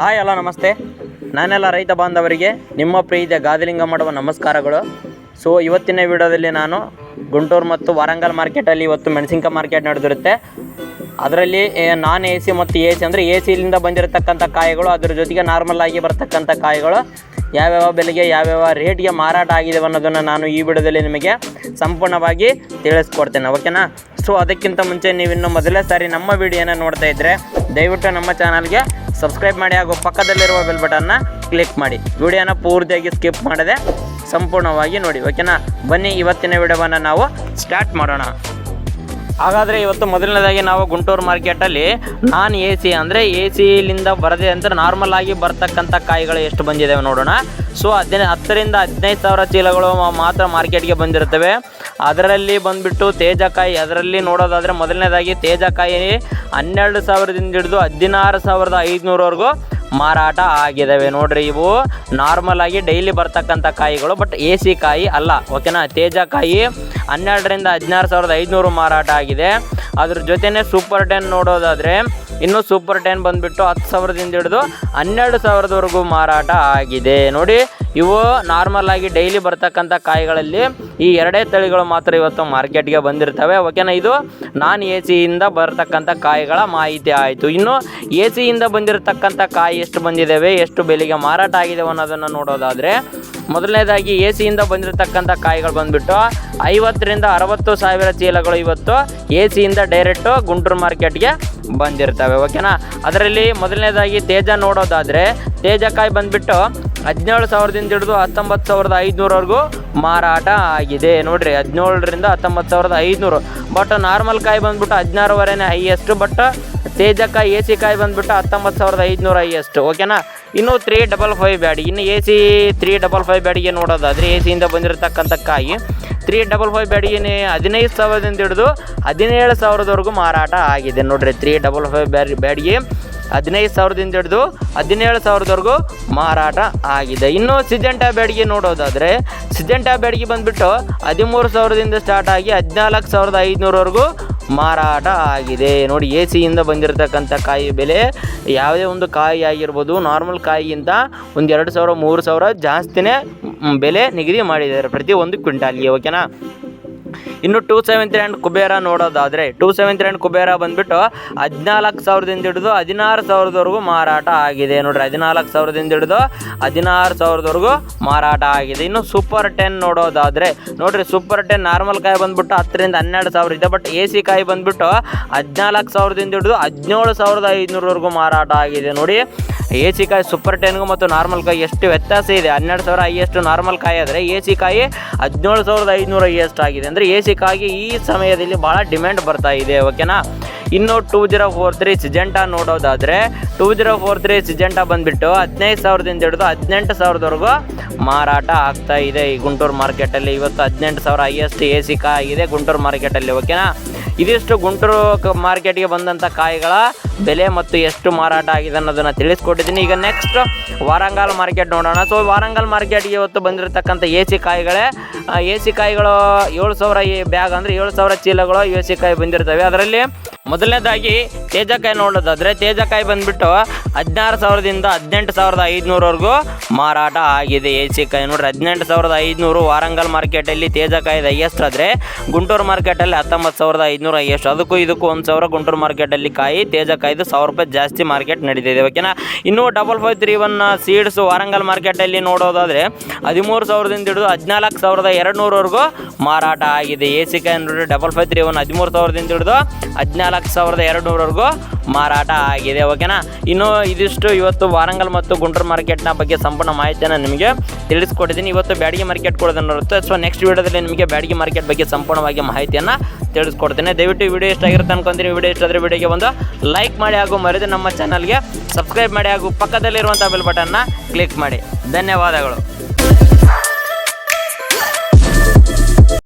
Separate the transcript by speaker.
Speaker 1: Hi ಅಲ್ಲ ನಮಸ್ತೆ. ನಾನೆಲ್ಲ ರೈತ ಬಾಂಧವರಿಗೆ ನಿಮ್ಮ ಪ್ರೀತಿಯ ಗಾದಿಲಿಂಗ ಮಾಡುವ ನಮಸ್ಕಾರಗಳು. ಸೊ ಇವತ್ತಿನ ವಿಡಿಯೋದಲ್ಲಿ ನಾನು ಗುಂಟೂರು ಮತ್ತು ವಾರಂಗಲ್ ಮಾರ್ಕೆಟಲ್ಲಿ ಇವತ್ತು ಮೆಣಸಿನ್ಕಾಯಿ ಮಾರ್ಕೆಟ್ ನಡೆದಿರುತ್ತೆ. ಅದರಲ್ಲಿ ನಾನ್ ಎ ಸಿ ಮತ್ತು ಎ ಸಿ ಅಂದರೆ ಎ ಸಿಲಿಂದ ಬಂದಿರತಕ್ಕಂಥ ಕಾಯಿಗಳು, ಅದರ ಜೊತೆಗೆ ನಾರ್ಮಲ್ ಆಗಿ ಬರ್ತಕ್ಕಂಥ ಕಾಯಿಗಳು. ಯಾವ್ಯಾವ ಬೆಲೆಗೆ, ಯಾವ್ಯಾವ ರೇಟ್ಗೆ ಮಾರಾಟ ಆಗಿದೆ ಅನ್ನೋದನ್ನು ನಾನು ಈ ವಿಡಿಯೋದಲ್ಲಿ ನಿಮಗೆ ಸಂಪೂರ್ಣವಾಗಿ ತಿಳಿಸ್ಕೊಡ್ತೇನೆ ಓಕೆನಾ ಸೊ ಅದಕ್ಕಿಂತ ಮುಂಚೆ ನೀವಿನ್ನು ಮೊದಲೇ ಸಾರಿ ನಮ್ಮ ವಿಡಿಯೋನ ನೋಡ್ತಾ ಇದ್ದರೆ ದಯವಿಟ್ಟು ನಮ್ಮ ಚಾನಲ್ಗೆ ಸಬ್ಸ್ಕ್ರೈಬ್ ಮಾಡಿ ಹಾಗೂ ಪಕ್ಕದಲ್ಲಿರುವ ಬೆಲ್ ಬಟನ್ನ ಕ್ಲಿಕ್ ಮಾಡಿ. ವಿಡಿಯೋನ ಪೂರ್ತಿಯಾಗಿ ಸ್ಕಿಪ್ ಮಾಡದೆ ಸಂಪೂರ್ಣವಾಗಿ ನೋಡಿ ಓಕೆನಾ ಬನ್ನಿ, ಇವತ್ತಿನ ವಿಡಿಯೋವನ್ನು ನಾವು ಸ್ಟಾರ್ಟ್ ಮಾಡೋಣ. ಹಾಗಾದರೆ ಇವತ್ತು ಮೊದಲನೇದಾಗಿ ನಾವು ಗುಂಟೂರು ಮಾರ್ಕೆಟಲ್ಲಿ ನಾನ್ ಎ ಸಿ ಅಂದರೆ ಎ ಸಿಲಿಂದ ಬರದೆ ಅಂದರೆ ನಾರ್ಮಲ್ ಆಗಿ ಬರ್ತಕ್ಕಂಥ ಕಾಯಿಗಳು ಎಷ್ಟು ಬಂದಿದ್ದಾವೆ ನೋಡೋಣ. ಸೊ ಹದಿನೈದು, ಹತ್ತರಿಂದ ಹದಿನೈದು ಸಾವಿರ ಚೀಲಗಳು ಮಾತ್ರ ಮಾರ್ಕೆಟ್ಗೆ ಬಂದಿರುತ್ತವೆ. ಅದರಲ್ಲಿ ಬಂದುಬಿಟ್ಟು ತೇಜಕಾಯಿ, ಅದರಲ್ಲಿ ನೋಡೋದಾದರೆ ಮೊದಲನೇದಾಗಿ ತೇಜಕಾಯಿ ಹನ್ನೆರಡು ಸಾವಿರದಿಂದ ಹಿಡಿದು ಹದಿನಾರು ಸಾವಿರದ ಐದುನೂರವರೆಗೂ ಮಾರಾಟ ಆಗಿದ್ದಾವೆ ನೋಡ್ರಿ, ಇವು ನಾರ್ಮಲ್ ಆಗಿ ಡೈಲಿ ಬರ್ತಕ್ಕಂಥ ಕಾಯಿಗಳು ಬಟ್ ಎ ಸಿ ಕಾಯಿ ಅಲ್ಲ. ಓಕೆನಾ ತೇಜಕಾಯಿ ಹನ್ನೆರಡರಿಂದ ಹದಿನಾರು ಸಾವಿರದ ಐದುನೂರು ಮಾರಾಟ ಆಗಿದೆ. ಅದ್ರ ಜೊತೆನೇ ಸೂಪರ್ ಟೆನ್ ನೋಡೋದಾದರೆ ಇನ್ನು ಸೂಪರ್ ಟೆನ್ ಬಂದುಬಿಟ್ಟು ಹತ್ತು ಸಾವಿರದಿಂದ ಹಿಡಿದು ಹನ್ನೆರಡು ಸಾವಿರದವರೆಗೂ ಮಾರಾಟ ಆಗಿದೆ. ನೋಡಿ, ಇವು ನಾರ್ಮಲ್ ಆಗಿ ಡೈಲಿ ಬರ್ತಕ್ಕಂಥ ಕಾಯಿಗಳಲ್ಲಿ ಈ ಎರಡೇ ತಳಿಗಳು ಮಾತ್ರ ಇವತ್ತು ಮಾರ್ಕೆಟ್ಗೆ ಬಂದಿರ್ತವೆ. ಓಕೆನಾ ಇದು ನಾನ್ ಎ ಸಿಯಿಂದ ಬರ್ತಕ್ಕಂಥ ಕಾಯಿಗಳ ಮಾಹಿತಿ ಆಯಿತು. ಇನ್ನು ಎ ಸಿಯಿಂದ ಬಂದಿರತಕ್ಕಂಥ ಕಾಯಿ ಎಷ್ಟು ಬಂದಿದ್ದಾವೆ ಎಷ್ಟು ಬೆಲೆಗೆ ಮಾರಾಟ ಆಗಿದೆ ಅನ್ನೋದನ್ನು ನೋಡೋದಾದರೆ ಮೊದಲನೇದಾಗಿ ಎ ಸಿಯಿಂದ ಬಂದಿರತಕ್ಕಂಥ ಕಾಯಿಗಳು ಬಂದುಬಿಟ್ಟು ಐವತ್ತರಿಂದ ಅರವತ್ತು ಸಾವಿರ ಚೀಲಗಳು ಇವತ್ತು ಎ ಸಿಯಿಂದ ಡೈರೆಕ್ಟು ಗುಂಟೂರು ಮಾರ್ಕೆಟ್ಗೆ ಬಂದಿರ್ತವೆ, ಓಕೆನಾ? ಅದರಲ್ಲಿ ಮೊದಲನೇದಾಗಿ ತೇಜ ನೋಡೋದಾದರೆ ತೇಜಕಾಯಿ ಬಂದುಬಿಟ್ಟು ಹದಿನೇಳು ಸಾವಿರದಿಂದ ಹಿಡಿದು ಹತ್ತೊಂಬತ್ತು ಸಾವಿರದ ಐದುನೂರವರೆಗೂ ಮಾರಾಟ ಆಗಿದೆ. ನೋಡಿರಿ, ಹದಿನೇಳರಿಂದ ಹತ್ತೊಂಬತ್ತು ಸಾವಿರದ ಐದುನೂರು. ಬಟ್ ನಾರ್ಮಲ್ ಕಾಯಿ ಬಂದುಬಿಟ್ಟು ಹದಿನಾರುವರೆನೇ ಹೈಯೆಸ್ಟು ಬಟ್ ತೇಜಕಾಯಿ ಎ ಸಿ ಕಾಯಿ ಬಂದುಬಿಟ್ಟು ಹತ್ತೊಂಬತ್ತು ಸಾವಿರದ ಐದುನೂರ ಹೈಯೆಸ್ಟ್ ಓಕೆನಾ? ಇನ್ನು ತ್ರೀ ಡಬಲ್ ಫೈವ್ ಬ್ಯಾಡಿ. ಇನ್ನು A C three double five Byadgi ನೋಡೋದಾದರೆ ಎ ಸಿಯಿಂದ ಬಂದಿರತಕ್ಕಂಥ ಕಾಯಿ ತ್ರೀ ಡಬಲ್ ಫೈವ್ ಬ್ಯಾಡಿಗೆ ಹದಿನೈದು ಸಾವಿರದಿಂದ ಹಿಡಿದು ಹದಿನೇಳು ಸಾವಿರದವರೆಗೂ ಮಾರಾಟ ಆಗಿದೆ. ನೋಡಿರಿ ತ್ರೀ ಡಬಲ್ ಫೈವ್ ಬ್ಯಾಡಿ, ಬ್ಯಾಡಿಗೆ ಹದಿನೈದು ಸಾವಿರದಿಂದ ಹಿಡಿದು ಹದಿನೇಳು ಸಾವಿರದವರೆಗೂ ಮಾರಾಟ ಆಗಿದೆ. ಇನ್ನು ಸಿಜೆಂಟಾ ಬ್ಯಾಡಿಗೆ ನೋಡೋದಾದರೆ ಸಿಜೆಂಟಾ ಬ್ಯಾಡಿಗೆ ಬಂದುಬಿಟ್ಟು ಹದಿಮೂರು ಸಾವಿರದಿಂದ ಸ್ಟಾರ್ಟ್ ಆಗಿ ಹದಿನಾಲ್ಕು ಸಾವಿರದ ಐದುನೂರವರೆಗೂ ಮಾರಾಟ ಆಗಿದೆ. ನೋಡಿ ಎ ಸಿಯಿಂದ ಬಂದಿರತಕ್ಕಂಥ ಕಾಯಿ ಬೆಲೆ ಯಾವುದೇ ಒಂದು ಕಾಯಿ ಆಗಿರ್ಬೋದು, ನಾರ್ಮಲ್ ಕಾಯಿಗಿಂತ ಒಂದು ಎರಡು ಸಾವಿರ, ಮೂರು ಸಾವಿರ ಜಾಸ್ತಿನೇ ಬೆಲೆ ನಿಗದಿ ಮಾಡಿದ್ದಾರೆ ಪ್ರತಿ ಒಂದು ಕ್ವಿಂಟಾಲ್ಗೆ ಓಕೆನಾ ಇನ್ನು two seven three and Kubera ನೋಡೋದಾದರೆ two seven three and Kubera ಬಂದುಬಿಟ್ಟು ಹದಿನಾಲ್ಕು ಸಾವಿರದಿಂದ ಹಿಡಿದು ಹದಿನಾರು ಸಾವಿರದವರೆಗೂ ಮಾರಾಟ ಆಗಿದೆ. ನೋಡ್ರಿ, ಹದಿನಾಲ್ಕು ಸಾವಿರದಿಂದ ಹಿಡಿದು ಹದಿನಾರು ಸಾವಿರದವರೆಗೂ ಮಾರಾಟ ಆಗಿದೆ. ಇನ್ನು ಸೂಪರ್ ಟೆನ್ ನೋಡೋದಾದರೆ, ನೋಡ್ರಿ ಸೂಪರ್ ಟೆನ್ ನಾರ್ಮಲ್ ಕಾಯಿ ಬಂದುಬಿಟ್ಟು ಹತ್ತರಿಂದ ಹನ್ನೆರಡು ಸಾವಿರ ಇದೆ. ಬಟ್ ಎ ಸಿ ಕಾಯಿ ಬಂದುಬಿಟ್ಟು ಹದಿನಾಲ್ಕು ಸಾವಿರದಿಂದ ಹಿಡಿದು ಹದಿನೇಳು ಸಾವಿರದ ಐದುನೂರವರೆಗೂ ಮಾರಾಟ ಆಗಿದೆ. ನೋಡಿ ಎ ಸಿ ಕಾಯಿ ಸೂಪರ್ ಟೆನ್ಗೂ ಮತ್ತು ನಾರ್ಮಲ್ ಕಾಯಿ ಎಷ್ಟು ವ್ಯತ್ಯಾಸ ಇದೆ? ಹನ್ನೆರಡು ಸಾವಿರ ಹೈಯೆಸ್ಟ್ ನಾರ್ಮಲ್ ಕಾಯಿ ಆದರೆ ಎ ಸಿ ಕಾಯಿ ಹದಿನೇಳು ಸಾವಿರದ ಐದುನೂರ ಹೈಯೆಸ್ಟ್ ಆಗಿದೆ. ಅಂದರೆ ಎ ಸಿ ಕಾಯಿ ಈ ಸಮಯದಲ್ಲಿ ಭಾಳ ಡಿಮ್ಯಾಂಡ್ ಬರ್ತಾ ಇದೆ ಓಕೆನಾ ಇನ್ನು two zero four three Syngenta ನೋಡೋದಾದರೆ two zero four three Syngenta ಬಂದುಬಿಟ್ಟು ಹದಿನೈದು ಸಾವಿರದಿಂದ ಹಿಡಿದು ಹದಿನೆಂಟು ಸಾವಿರದವರೆಗೂ ಮಾರಾಟ ಆಗ್ತಾ ಇದೆ ಈ ಗುಂಟೂರು ಮಾರ್ಕೆಟಲ್ಲಿ ಇವತ್ತು ಹದಿನೆಂಟು ಸಾವಿರ ಹೈಯೆಸ್ಟ್ ಎ ಸಿ ಕಾಯಿ ಆಗಿದೆ ಗುಂಟೂರು ಮಾರ್ಕೆಟಲ್ಲಿ ಓಕೆನಾ ಇದಿಷ್ಟು ಗುಂಟೂರು ಮಾರ್ಕೆಟ್ಗೆ ಬಂದಂಥ ಕಾಯಿಗಳ ಬೆಲೆ ಮತ್ತು ಎಷ್ಟು ಮಾರಾಟ ಆಗಿದೆ ಅನ್ನೋದನ್ನು ತಿಳಿಸ್ಕೊಟ್ಟಿದ್ದೀನಿ. ಈಗ ನೆಕ್ಸ್ಟ್ ವಾರಂಗಲ್ ಮಾರ್ಕೆಟ್ ನೋಡೋಣ. ಸೊ ವಾರಂಗಲ್ ಮಾರ್ಕೆಟ್ಗೆ ಇವತ್ತು ಬಂದಿರತಕ್ಕಂಥ ಎ ಸಿ ಕಾಯಿಗಳೇ ಎ ಸಿ ಕಾಯಿಗಳು ಏಳು ಸಾವಿರ ಈ ಬ್ಯಾಗ್ ಅಂದರೆ ಏಳು ಸಾವಿರ ಚೀಲಗಳು ಎ ಸಿ ಕಾಯಿ ಬಂದಿರ್ತವೆ. ಅದರಲ್ಲಿ ಮೊದಲನೇದಾಗಿ ತೇಜಕಾಯಿ ನೋಡೋದಾದರೆ ತೇಜಕಾಯಿ ಬಂದ್ಬಿಟ್ಟು ಹದಿನಾರು ಸಾವಿರದಿಂದ ಹದಿನೆಂಟು ಸಾವಿರದ ಐದುನೂರವರೆಗೂ ಮಾರಾಟ ಆಗಿದೆ. ಎ ಸಿ ಕಾಯಿ ನೋಡ್ರಿ, ಹದಿನೆಂಟು ಸಾವಿರದ ಐದುನೂರು ವಾರಂಗಲ್ ಮಾರ್ಕೆಟಲ್ಲಿ ತೇಜಕಾಯಿದ ಹೈಯೆಸ್ಟ್ ಆದರೆ ಗುಂಟೂರು ಮಾರ್ಕೆಟಲ್ಲಿ ಹತ್ತೊಂಬತ್ತು ಸಾವಿರದ ಐದುನೂರ ಹೈಯೆಸ್ಟ್. ಅದಕ್ಕೂ ಇದಕ್ಕೂ ಒಂದು ಸಾವಿರ ಗುಂಟೂರು ಮಾರ್ಕೆಟಲ್ಲಿ ಕಾಯಿ, ತೇಜಕಾಯಿದು ಸಾವಿರ ರೂಪಾಯಿ ಜಾಸ್ತಿ ಮಾರ್ಕೆಟ್ ನಡೀತಿದೆ. ಓಕೆನಾ? ಇನ್ನು double five three one seeds Warangal ಮಾರ್ಕೆಟಲ್ಲಿ ನೋಡೋದಾದರೆ ಹದಿಮೂರು ಸಾವಿರದಿಂದ ಹಿಡಿದು ಹದಿನಾಲ್ಕು ಸಾವಿರದ ಎರಡು ನೂರವರೆಗೂ ಮಾರಾಟ ಆಗಿದೆ. ಎ ಸಿ ಕಾಯಿ ನೋಡಿ ಡಬಲ್ ಫೈವ್ ತ್ರೀ ಒನ್ ಹದಿಮೂರು ಸಾವಿರದಿಂದ ಹಿಡಿದು ಹದಿನಾಲ್ಕು ಸಾವಿರದ ಎರಡು ನೂರವರೆಗೂ ಮಾರಾಟ ಆಗಿದೆ, ಓಕೆನಾ? ಇನ್ನು ಇದಿಷ್ಟು ಇವತ್ತು ವಾರಂಗಲ್ ಮತ್ತು ಗುಂಟೂರು ಮಾರ್ಕೆಟ್ನ ಬಗ್ಗೆ ಸಂಪೂರ್ಣ ಮಾಹಿತಿಯನ್ನು ನಿಮಗೆ ತಿಳಿಸ್ಕೊಟ್ಟಿದ್ದೀನಿ. ಇವತ್ತು ಬ್ಯಾಡಿಗೆ ಮಾರ್ಕೆಟ್ ಕೊಡೋದನ್ನು ಇರುತ್ತೆ ಸೊ ನೆಕ್ಸ್ಟ್ ವೀಡಿಯೋದಲ್ಲಿ ನಿಮಗೆ ಬ್ಯಾಡಿಗೆ ಮಾರ್ಕೆಟ್ ಬಗ್ಗೆ ಸಂಪೂರ್ಣವಾಗಿ ಮಾಹಿತಿಯನ್ನು ತಿಳಿಸ್ಕೊಡ್ತೇನೆ. ದಯವಿಟ್ಟು ವಿಡಿಯೋ ಇಷ್ಟ ಆಗಿರುತ್ತೆ ಅನ್ಕೊಂತೀನಿ ವಿಡಿಯೋ ಇಷ್ಟ ಆದರೆ ವಿಡಿಯೋಗೆ ಒಂದು ಲೈಕ್ ಮಾಡಿ ಹಾಗೂ ಮರೆದು ನಮ್ಮ ಚಾನಲ್ಗೆ ಸಬ್ಸ್ಕ್ರೈಬ್ ಮಾಡಿ ಹಾಗೂ ಪಕ್ಕದಲ್ಲಿರುವಂಥ ಬೆಲ್ ಬಟನ್ನ ಕ್ಲಿಕ್ ಮಾಡಿ. ಧನ್ಯವಾದಗಳು.